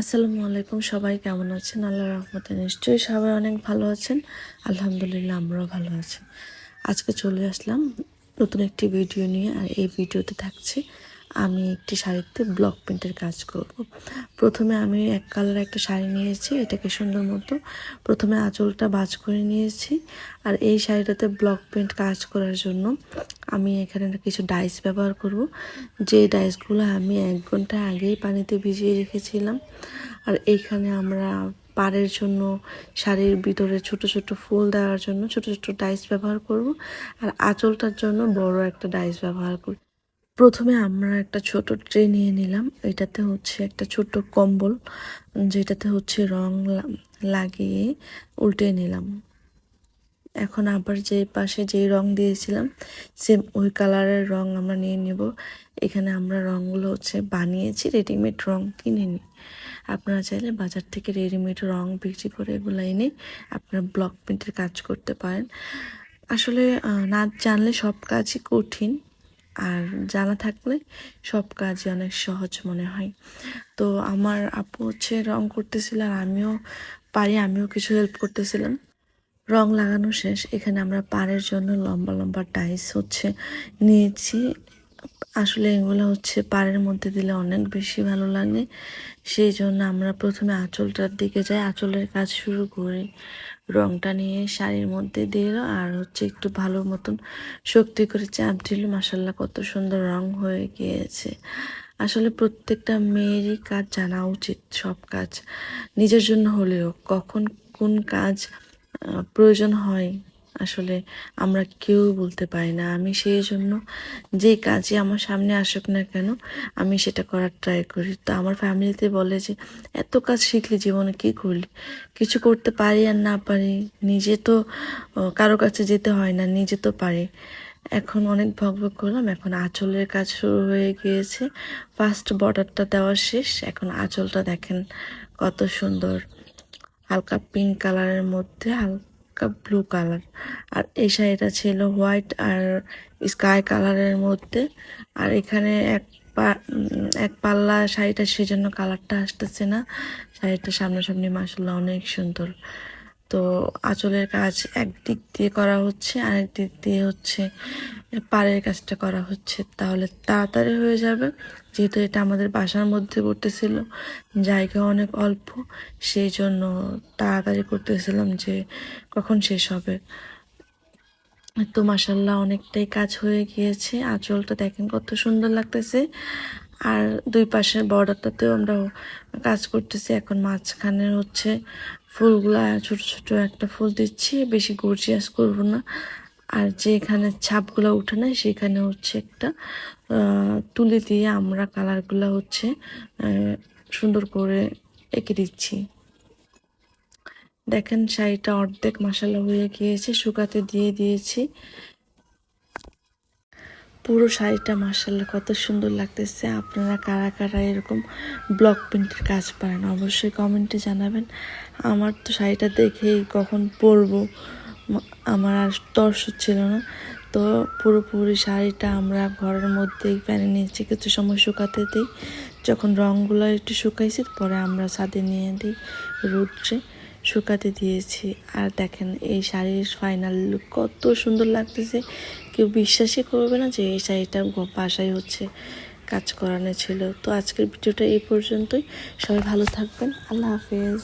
আসসালামু আলাইকুম, সবাই কেমন আছেন? আল্লাহ রহমতে নিশ্চয়ই সবাই অনেক ভালো আছেন। আলহামদুলিল্লাহ আমরাও ভালো আছি। আজকে চলে আসলাম নতুন একটি ভিডিও নিয়ে, আর এই ভিডিওতে থাকছে আমি একটি শাড়িতে ব্লক প্রিন্টের কাজ করব। প্রথমে আমি এক কালার একটা শাড়ি নিয়েছি, এটাকে সুন্দর মতো প্রথমে আঁচলটা বাজ করে নিয়েছি, আর এই শাড়িটাতে ব্লক প্রিন্ট কাজ করার জন্য আমি এখানে কিছু ডাইস ব্যবহার করব। যে ডাইসগুলো আমি এক ঘণ্টা আগেই পানিতে ভিজিয়ে রেখেছিলাম। আর এইখানে আমরা পাড়ের জন্য, শাড়ির ভিতরে ছোট ছোট ফুল দেওয়ার জন্য ছোট ছোট ডাইস ব্যবহার করব। আর আঁচলটার জন্য বড় একটা ডাইস ব্যবহার করব প্রথমে আমরা একটা ছোট ট্রে নিয়ে নিলাম। এটাতে হচ্ছে একটা ছোট কম্বল, যেটাতে হচ্ছে রং লাগিয়ে উল্টে নিলাম। এখন আবার যে পাশে যে রং দিয়েছিলাম সেম ওই কালারের রং আমরা নিয়ে নেব। এখানে আমরা রংগুলো হচ্ছে বানিয়েছি রেডিমেড রং কিনে নিই আপনারা চাইলে বাজার থেকে রেডিমেড রং বিক্রি করে এগুলো এনে আপনারা ব্লক প্রিন্টের কাজ করতে পারেন। আসলে না জানলে সব কাজই কঠিন, আর জানা থাকলে সব কাজই অনেক সহজ মনে হয়। তো আমার আপু হচ্ছে রং করতেছিল আর আমিও পারি, আমিও কিছু হেল্প করতেছিলাম। রং লাগানো শেষ। এখানে আমরা পাড়ের জন্য লম্বা লম্বা টাইস হচ্ছে নিয়েছি। আসলে এগুলো হচ্ছে পাড়ের মধ্যে দিলে অনেক বেশি ভালো লাগে। সেই জন্য আমরা প্রথমে আঁচলটার দিকে যাই। আঁচলের কাজ শুরু করি। রংটা নিয়ে শাড়ির মধ্যে দিল আর হচ্ছে একটু ভালো মতন শক্তি করে চাপ দিল। মাসাল্লাহ কত সুন্দর রং হয়ে গিয়েছে। আসলে প্রত্যেকটা মেয়েরই কাজ জানা উচিত, সব কাজ। নিজের জন্য হলেও কখন কোন কাজ প্রয়োজন হয়। আসলে আমরা কেউ বলতে পারি না। আমি সেই জন্য যে কাজই আমার সামনে আসুক না কেন, আমি সেটা করার ট্রাই করি। তো আমার ফ্যামিলিতে বলে যে, এত কাজ শিখলি জীবনে কি করলি? কিছু করতে পারি আর না পারি? নিজে তো কারও কাছে যেতে হয় না, নিজে তো পারি। এখন অনেক ভগ করলাম। এখন আঁচলের কাজ শুরু হয়ে গিয়েছে। ফার্স্ট বর্ডারটা দেওয়া শেষ। এখন আঁচলটা দেখেন কত সুন্দর। হালকা পিঙ্ক কালারের মধ্যে, হালকা ব্লু কালার আর এই শাড়িটা ছিল হোয়াইট আর স্কাই কালারের মধ্যে। আর এখানে এক পা এক পাল্লা শাড়িটা সেজন্য কালারটা আসতেছে না। শাড়িটা সামনাসামনি মাসাল্লাহ অনেক সুন্দর। তো আঁচলের কাজ একদিক দিয়ে করা হচ্ছে, আরেক দিক দিয়ে হচ্ছে পাড়ের কাজটা করা হচ্ছে। তাহলে তাড়াতাড়ি হয়ে যাবে। যেহেতু এটা আমাদের বাসার মধ্যে করতেছিল জায়গা অনেক অল্প, সেই জন্য তাড়াতাড়ি করতেছিলাম যে কখন শেষ হবে। তো মাসাল্লাহ অনেকটাই কাজ হয়ে গিয়েছে। আঁচলটা দেখেন কত সুন্দর লাগতেছে। আর দুই পাশের বর্ডারটাতেও আমরা কাজ করতেছি। এখন মাঝখানে হচ্ছে ফুলগুলা ছোট ছোট একটা ফুল দিচ্ছি, বেশি গর্জিয়াস করব না। আর যেখানে ছাপগুলো উঠে না সেখানে হচ্ছে একটা তুলি দিয়ে আমরা কালারগুলো হচ্ছে সুন্দর করে এঁকে দিচ্ছি। দেখেন, শাড়িটা অর্ধেক মশালা হয়ে গিয়েছে, শুকাতে দিয়ে দিয়েছি। পুরো শাড়িটা মার্শাল্লাহ কত সুন্দর লাগতেছে। আপনারা কারা কারা এরকম ব্লক প্রিন্টের কাজ পারেন, অবশ্যই কমেন্টে জানাবেন। আমার তো শাড়িটা দেখেই কখন পরবো আমার আর তর্স ছিল না। তো পুরোপুরি শাড়িটা আমরা ঘরের মধ্যেই ফ্যানে নিচে কিছু সময় শুকাতে দিই। যখন রঙগুলো একটু শুকাইছে, পরে আমরা ছাদে নিয়ে দিই রোদ্রে। শুকাতে দিয়েছি। আর দেখেন, এই শাড়ির ফাইনাল লুক কত সুন্দর লাগতেছে। কেউ বিশ্বাসই করবে না যে এই শাড়িটা বাসায় হচ্ছে, কাজ করানো ছিল। তো আজকের ভিডিওটা এই পর্যন্তই। সবাই ভালো থাকবেন। আল্লাহ হাফেজ।